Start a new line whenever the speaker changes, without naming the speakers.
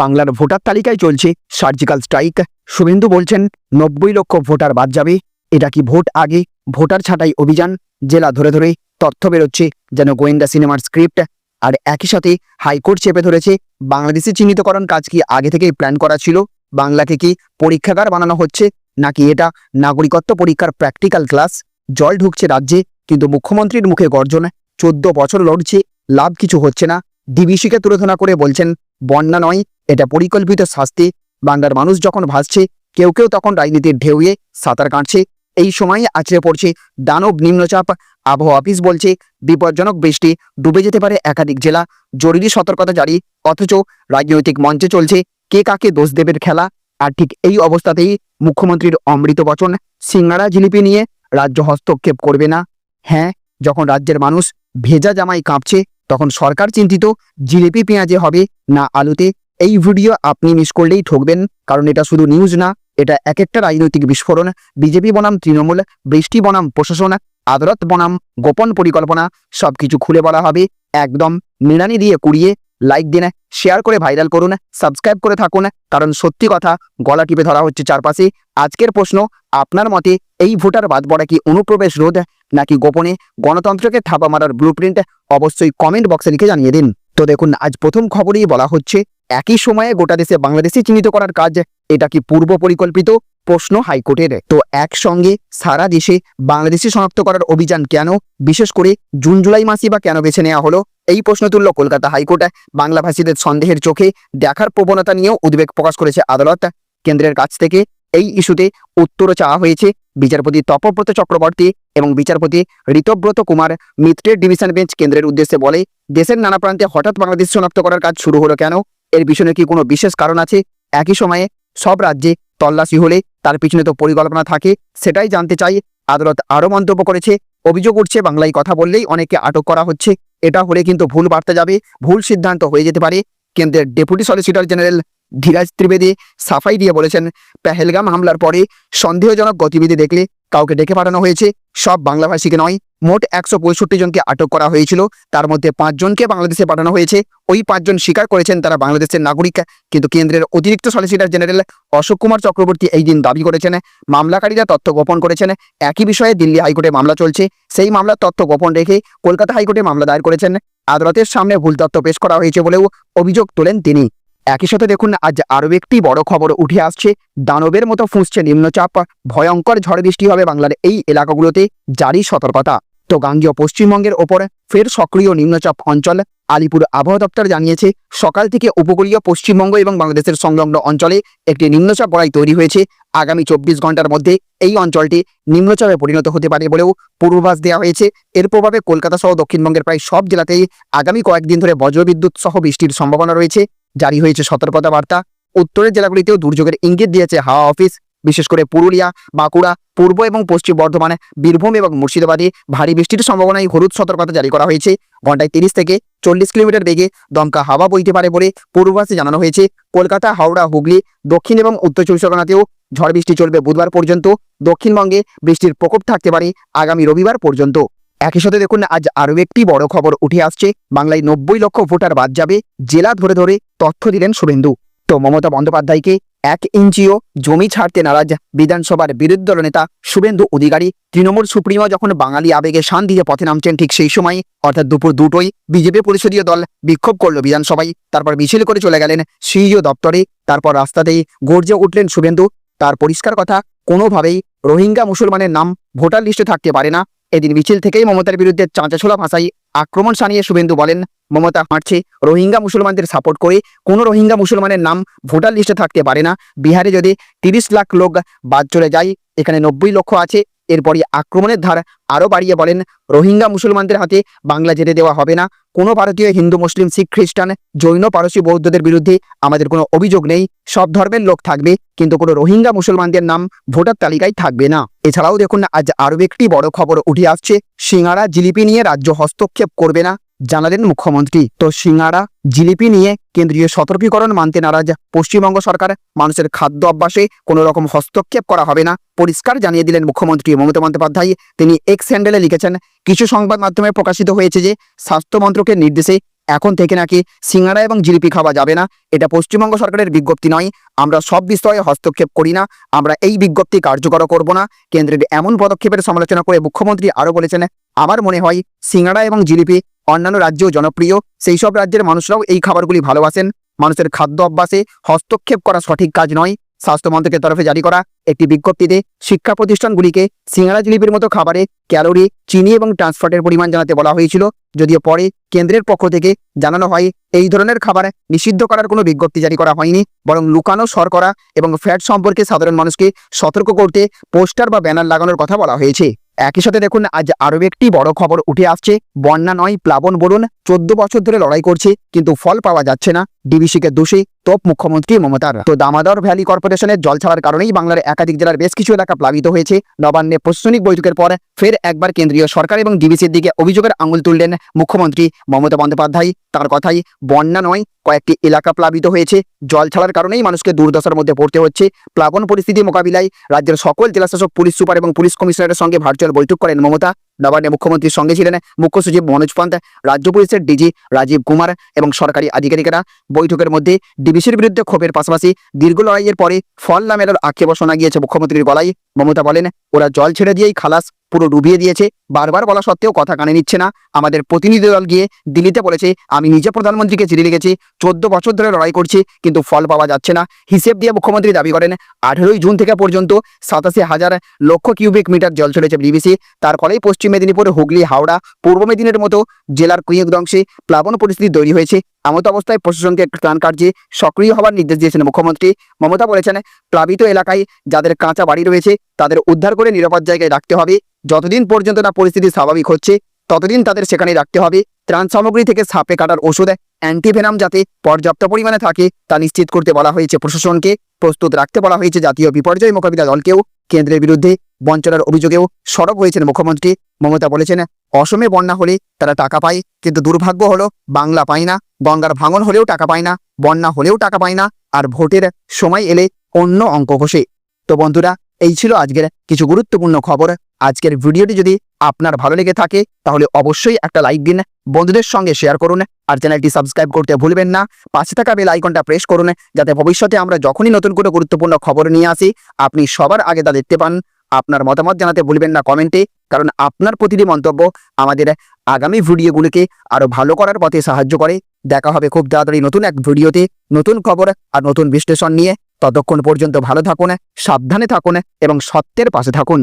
বাংলার ভোটার তালিকায় চলছে সার্জিক্যাল স্ট্রাইক শুভেন্দু বলছেন, নব্বই লক্ষ ভোটার বাদ যাবে। এটা কি ভোট আগে? ভোটার ছাঁটাই অভিযান। জেলা ধরে ধরে তথ্য বেরোচ্ছে যেন গোয়েন্দা সিনেমার স্ক্রিপ্ট আর একই সাথে হাইকোর্ট চেপে ধরেছে, বাংলাদেশি চিহ্নিতকরণ কাজ কি আগে থেকেই প্ল্যান করা ছিল? বাংলাকে কি পরীক্ষাগার বানানো হচ্ছে? নাকি এটা নাগরিকত্ব পরীক্ষার প্র্যাকটিক্যাল ক্লাস জল ঢুকছে রাজ্যে, কিন্তু মুখ্যমন্ত্রীর মুখে গর্জন। চোদ্দ বছর লড়ছে, লাভ কিছু হচ্ছে না। ডিবিসিকে তুলোধনা করে বলছেন, বন্যা নয় এটা পরিকল্পিত শাস্তি। বাংলার মানুষ যখন ভাসছে, কেউ কেউ তখন রাজনীতির ঢেউয়ে সাঁতার কাটছে। এই সময় আছড়ে পড়ছে দানব নিম্নচাপ। আবহাওয়া অফিস বলছে, বিপজ্জনক বৃষ্টি ডুবে যেতে পারে একাধিক জেলা। জরুরি সতর্কতা জারি। অথচ রাজনৈতিক মঞ্চে চলছে, কে কাকে দোষ দেবের খেলা। আর ঠিক এই অবস্থাতেই মুখ্যমন্ত্রীর অমৃত বচন, সিঙ্গারা জিলিপি নিয়ে রাজ্য হস্তক্ষেপ করবে না। হ্যাঁ যখন রাজ্যের মানুষ ভেজা জামাই কাঁপছে, তখন সরকার চিন্তিত, জিলিপি পেঁয়াজে হবে না আলুতে। এই ভিডিও আপনি মিস করলেই ঠকবেন, কারণ এটা শুধু নিউজ না, এটা এক একটা রাজনৈতিক বিস্ফোরণ। বিজেপি বনাম তৃণমূল, বৃষ্টি বনাম প্রশাসন, আদালত বনাম গোপন পরিকল্পনা, সবকিছু খুলে বলা হবে। একদম নিড়ানি দিয়ে কুড়িয়ে লাইক দিন শেয়ার করে ভাইরাল করুন সাবস্ক্রাইব করে থাকুন, কারণ সত্যি কথা, গলা টিপে ধরা হচ্ছে চারপাশে। আজকের প্রশ্ন, আপনার মতে এই ভোটার বাদ পড়া কি অনুপ্রবেশ রোধ, নাকি গোপনে গণতন্ত্রকে থাপা মারার ব্লুপ্রিন্ট অবশ্যই কমেন্ট বক্সে লিখে জানিয়ে দিন। তো দেখুন, আজ প্রথম খবরেই বলা হচ্ছে একই সময়ে গোটা দেশে বাংলাদেশি চিহ্নিত করার কাজ, এটা কি পূর্ব পরিকল্পিত? প্রশ্ন হাইকোর্টের। তো একসঙ্গে সারা দেশে বাংলাদেশি শনাক্ত করার অভিযান কেন? বিশেষ করে জুন, জুলাই মাসই বা কেন বেছে নেওয়া হলো? এই প্রশ্ন তুলল কলকাতা হাইকোর্টে। বাংলাভাষীদের সন্দেহের চোখে দেখার প্রবণতা নিয়েও উদ্বেগ প্রকাশ করেছে আদালত। কেন্দ্রের কাছ থেকে এই ইস্যুতে উত্তরও চাওয়া হয়েছে বিচারপতি তপব্রত চক্রবর্তী এবং বিচারপতি ঋতব্রত কুমার। মিত্রের ডিভিশন বেঞ্চ কেন্দ্রের উদ্দেশ্যে বলে, দেশের নানা প্রান্তে হঠাৎ বাংলাদেশ শনাক্ত করার কাজ শুরু হলো কেন? এর পিছনে কি কোনো বিশেষ কারণ আছে? একই সময়ে সব রাজ্যে তল্লাশি হলে তার পিছনে তো পরিকল্পনা থাকে, সেটাই জানতে চাই। আদালত আরও মন্তব্য করেছে, অভিযোগ উঠছে বাংলায় কথা বললেই অনেকে আটক করা হচ্ছে। এটা হলে কিন্তু ভুল বার্তা যাবে, ভুল সিদ্ধান্ত হয়ে যেতে পারে। কেন্দ্রের deputy solicitor general Dhiraj Trivedi সাফাই দিয়ে বলেছেন, পেহেলগাম হামলার পরে সন্দেহজনক গতিবিধি দেখলে কাউকে ডেকে পাঠানো হয়েছে। সব বাংলাভাষীকে নয়, মোট একশো পঁয়ষট্টি জনকে আটক করা হয়েছিল। তার মধ্যে পাঁচজনকে বাংলাদেশে পাঠানো হয়েছে। ওই পাঁচজন স্বীকার করেছেন তারা বাংলাদেশের নাগরিক, কিন্তু কেন্দ্রের অতিরিক্ত সলিসিটর জেনারেল অশোক কুমার চক্রবর্তী এই দিন দাবি করেছেন, মামলাকারীরা তথ্য গোপন করেছেন। একই বিষয়ে দিল্লি হাইকোর্টে মামলা চলছে। সেই মামলার তথ্য গোপন রেখে কলকাতা হাইকোর্টে মামলা দায়ের করেছেন। আদালতের সামনে ভুল তথ্য পেশ করা হয়েছে বলেও অভিযোগ তোলেন তিনি। একই সাথে দেখুন, আজ আরও একটি বড় খবর উঠে আসছে। দানবের মতো ফুঁসছে নিম্নচাপ, ভয়ঙ্কর ঝড় বৃষ্টি হবে বাংলার এই এলাকাগুলোতে জারি সতর্কতা। তো গাঙ্গীয় পশ্চিমবঙ্গের ওপর ফের সক্রিয় নিম্নচাপ অঞ্চল, আলিপুর আবহাওয়া দপ্তর জানিয়েছে, সকাল থেকে উপকূলীয় পশ্চিমবঙ্গ এবং বাংলাদেশের সংলগ্ন অঞ্চলে একটি নিম্নচাপ বড়াই তৈরি হয়েছে। আগামী চব্বিশ ঘণ্টার মধ্যে এই অঞ্চলটি নিম্নচাপে পরিণত হতে পারে বলেও পূর্বাভাস দেওয়া হয়েছে। এর প্রভাবে কলকাতা সহ দক্ষিণবঙ্গের প্রায় সব জেলাতেই আগামী কয়েকদিন ধরে বজ্রবিদ্যুৎ সহ বৃষ্টির সম্ভাবনা রয়েছে। জারি হয়েছে সতর্কতা বার্তা উত্তরের জেলাগুলিতেও দুর্যোগের ইঙ্গিত দিয়েছে হাওয়া অফিস, বিশেষ করে পুরুলিয়া, বাঁকুড়া, পূর্ব এবং পশ্চিম বর্ধমানে বীরভূম এবং মুর্শিদাবাদে ভারী বৃষ্টির সম্ভাবনায় হলুদ সতর্কতা জারি করা হয়েছে। ঘন্টায় তিরিশ থেকে চল্লিশ কিলোমিটার বেগে দমকা হাওয়া বইতে পারে বলে পূর্বাভাসে জানানো হয়েছে। কলকাতা, হাওড়া, হুগলি, দক্ষিণ এবং উত্তর চব্বিশ পরগনাতেও ঝড় বৃষ্টি চলবে বুধবার পর্যন্ত। দক্ষিণবঙ্গে বৃষ্টির প্রকোপ থাকতে পারে আগামী রবিবার পর্যন্ত। একই সাথে দেখুন, আজ আরও একটি বড় খবর উঠে আসছে। বাংলায় নব্বই লক্ষ ভোটার বাদ যাবে। জেলা ধরে ধরে তথ্য দিলেন শুভেন্দু। তো মমতা বন্দ্যোপাধ্যায়কে এক ইঞ্চিও জমি ছাড়তে নারাজ বিধানসভার বিরোধী দল নেতা শুভেন্দু অধিকারী। তৃণমূল সুপ্রিমো যখন বাঙালি আবেগে শান দিয়ে পথে নামছেন ঠিক সেই সময়, অর্থাৎ দুপুর দুটোই বিজেপি পরিষদীয় দল বিক্ষোভ করল বিধানসভায়। তারপর মিছিল করে চলে গেলেন সিইও দপ্তরে। তারপর রাস্তাতেই গর্জে উঠলেন শুভেন্দু। তার পরিষ্কার কথা, কোনোভাবেই রোহিঙ্গা মুসলমানের নাম ভোটার লিস্টে থাকতে পারে না। এদিন মিছিল থেকেই মমতার বিরুদ্ধে চাঁচাছোলা ভাষায় আক্রমণ সানিয়ে শুভেন্দু বলেন, মমতা হাঁটছে রোহিঙ্গা মুসলমানদের সাপোর্ট করে কোনো রোহিঙ্গা মুসলমানের নাম ভোটার লিস্টে থাকতে পারে না। বিহারে যদি তিরিশ লাখ লোক বাদ চলে যায়, এখানে নব্বই লক্ষ আছে। এরপরই আক্রমণের ধার আরও বাড়িয়ে বলেন, রোহিঙ্গা মুসলমানদের হাতে বাংলা যেতে দেওয়া হবে না। কোনো ভারতীয় হিন্দু, মুসলিম, শিখ, খ্রিস্টান, জৈন, পারসি, বৌদ্ধদের বিরুদ্ধে আমাদের কোনো অভিযোগ নেই। সব ধর্মের লোক থাকবে, কিন্তু কোনো রোহিঙ্গা মুসলমানদের নাম ভোটার তালিকায় থাকবে না। এছাড়াও দেখুন আজ আরও একটি বড় খবর উঠে আসছে। সিঙ্গারা জিলিপি নিয়ে রাজ্য হস্তক্ষেপ করবে না। জানালেন মুখ্যমন্ত্রী। তো সিঙ্গারা জিলিপি নিয়ে কেন্দ্রীয় সতর্কীকরণ মানতে নারাজ পশ্চিমবঙ্গ সরকার। মানুষের খাদ্য অভ্যাসে কোনো রকম হস্তক্ষেপ করা হবে না। পরিষ্কার জানিয়ে দিলেন মুখ্যমন্ত্রী মমতা বন্দ্যোপাধ্যায়। তিনি এক্স হ্যান্ডেলে লিখেছেন, কিছু সংবাদ মাধ্যমে প্রকাশিত হয়েছে যে, স্বাস্থ্য মন্ত্রকের নির্দেশে এখন থেকে নাকি সিঙ্গারা এবং জিলিপি খাওয়া যাবে না। এটা পশ্চিমবঙ্গ সরকারের বিজ্ঞপ্তি নয়। আমরা সব বিষয়ে হস্তক্ষেপ করি না। আমরা এই বিজ্ঞপ্তি কার্যকর করব না। কেন্দ্রের এমন পদক্ষেপের সমালোচনা করে মুখ্যমন্ত্রী আরও বলেছেন, আমার মনে হয় সিঙ্গারা এবং জিলিপি অন্যান্য রাজ্যেও জনপ্রিয়, সেই সব রাজ্যের মানুষরাও এই খাবারগুলি ভালোবাসেন। মানুষের খাদ্য অভ্যাসে হস্তক্ষেপ করা সঠিক কাজ নয়। স্বাস্থ্য মন্ত্রকের তরফে জারি করা একটি বিজ্ঞপ্তিতে শিক্ষা প্রতিষ্ঠানগুলিকে সিঙ্গারা জিলিপির মতো খাবারে ক্যালোরি, চিনি এবং ট্রান্সফার্টের পরিমাণ জানাতে বলা হয়েছিল। যদিও পরে কেন্দ্রের পক্ষ থেকে জানানো হয়, এই ধরনের খাবার নিষিদ্ধ করার কোনো বিজ্ঞপ্তি জারি করা হয়নি, বরং লুকানো, শর্করা এবং ফ্যাট সম্পর্কে সাধারণ মানুষকে সতর্ক করতে পোস্টার বা ব্যানার লাগানোর কথা বলা হয়েছে। একই সাথে দেখুন, আজ আরও একটি বড় খবর উঠে আসছে। বন্যা নয়, প্লাবন বলুন, চোদ্দ বছর ধরে লড়াই করছে, কিন্তু ফল পাওয়া যাচ্ছে না। ডিবিসিকে দোষে তোপ মুখ্যমন্ত্রী মমতার তো দামাদর ভ্যালি কর্পোরেশনের জল ছাড়ার কারণেই বাংলার একাধিক জেলার বেশ কিছু এলাকা প্লাবিত হয়েছে। নবান্নে প্রশাসনিক বৈঠকের পর ফের একবার কেন্দ্রীয় সরকার এবং ডিবিসির দিকে অভিযোগের আঙুল তুললেন মুখ্যমন্ত্রী মমতা বন্দ্যোপাধ্যায়। তার কথাই বন্যা নয়, কয়েকটি এলাকা প্লাবিত হয়েছে। জল ছাড়ার কারণেই মানুষকে দুর্দশার মধ্যে পড়তে হচ্ছে। প্লাবন পরিস্থিতি মোকাবিলায় রাজ্যের সকল জেলাশাসক, পুলিশ সুপার এবং পুলিশ কমিশনারের সঙ্গে ভার্চুয়াল বৈঠক করেন মমতা। নবান্নে মুখ্যমন্ত্রীর সঙ্গে ছিলেন মুখ্য সচিব মনোজ পান্ত রাজ্য পুলিশের ডিজি রাজীব কুমার এবং সরকারি আধিকারিকেরা। বৈঠকের মধ্যে ডিবিসির বিরুদ্ধে ক্ষোভের পাশাপাশি দীর্ঘ লড়াইয়ের পরে ফল নামের মেলার আক্ষেপও শোনা গিয়েছে মুখ্যমন্ত্রীর গলায়। মমতা বলেন, ওরা জল ছেড়ে দিয়েই খালাস পুরো ডুবিয়ে দিয়েছে। বারবার বলা সত্ত্বেও কথা কানে নিচ্ছে না। আমাদের প্রতিনিধি দল গিয়ে দিল্লিতে বলেছে, আমি নিজে প্রধানমন্ত্রীকে চিঠি লিখেছি। চোদ্দ বছর ধরে লড়াই করছি, কিন্তু ফল পাওয়া যাচ্ছে না। হিসেব দিয়ে মুখ্যমন্ত্রী দাবি করেন, আঠেরোই জুন থেকে পর্যন্ত সাতাশি হাজার লক্ষ কিউবিক মিটার জল ছেড়েছে বিবিসি। তার ফলেই পশ্চিম মেদিনীপুর, হুগলি, হাওড়া, পূর্ব মেদিনীর মতো জেলার কয়েকদংশে প্লাবন পরিস্থিতি তৈরি হয়েছে। এমত অবস্থায় প্রশাসনকে ত্রাণ কার্যে সক্রিয় হওয়ার নির্দেশ দিয়েছেন মুখ্যমন্ত্রী। মমতা বলেছেন, প্লাবিত এলাকায় যাদের কাঁচা বাড়ি রয়েছে তাদের উদ্ধার করে নিরাপদ জায়গায় রাখতে হবে। যতদিন পর্যন্ত না পরিস্থিতি স্বাভাবিক হচ্ছে, ততদিন তাদের সেখানে রাখতে হবে। ত্রাণ সামগ্রী থেকে সাপে কাটার ওষুধ, অ্যান্টিভেনাম যাতে পর্যাপ্ত পরিমাণে থাকে, তা নিশ্চিত করতে বলা হয়েছে প্রশাসনকে। প্রস্তুত রাখতে বলা হয়েছে জাতীয় বিপর্যয় মোকাবিলা দলকেও। কেন্দ্রের বিরুদ্ধে বঞ্চনার অভিযোগেও সরব হয়েছেন মুখ্যমন্ত্রী। মমতা বলেছেন, অসমে বন্যা হলে তারা টাকা পায়, কিন্তু দুর্ভাগ্য হলো বাংলা পায় না। গঙ্গার ভাঙন হলেও টাকা পায় না, বন্যা হলেও টাকা পায় না, আর ভোটের সময় এলে অন্য অঙ্ক ঘষে। তো বন্ধুরা এই ছিল আজকের কিছু গুরুত্বপূর্ণ খবর। আজকের ভিডিওটি যদি আপনার ভালো লেগে থাকে, তাহলে অবশ্যই একটা লাইক দিন, বন্ধুদের সঙ্গে শেয়ার করুন, আর চ্যানেলটি সাবস্ক্রাইব করতে ভুলবেন না। পাশে থাকা বেল আইকনটা প্রেস করুন, যাতে ভবিষ্যতে আমরা যখনই নতুন কোনো গুরুত্বপূর্ণ খবর নিয়ে আসি, আপনি সবার আগে তা দেখতে পান। আপনার মতামত জানাতে ভুলবেন না কমেন্টে, কারণ আপনার প্রতিটি মন্তব্য আমাদের আগামী ভিডিওগুলিকে আরও ভালো করার পথে সাহায্য করে। দেখা হবে খুব তাড়াতাড়ি নতুন এক ভিডিওতে। নতুন খবর আর নতুন বিশ্লেষণ নিয়ে। ততক্ষণ পর্যন্ত ভালো থাকুন সাবধানে থাকুন এবং সত্যের পাশে থাকুন।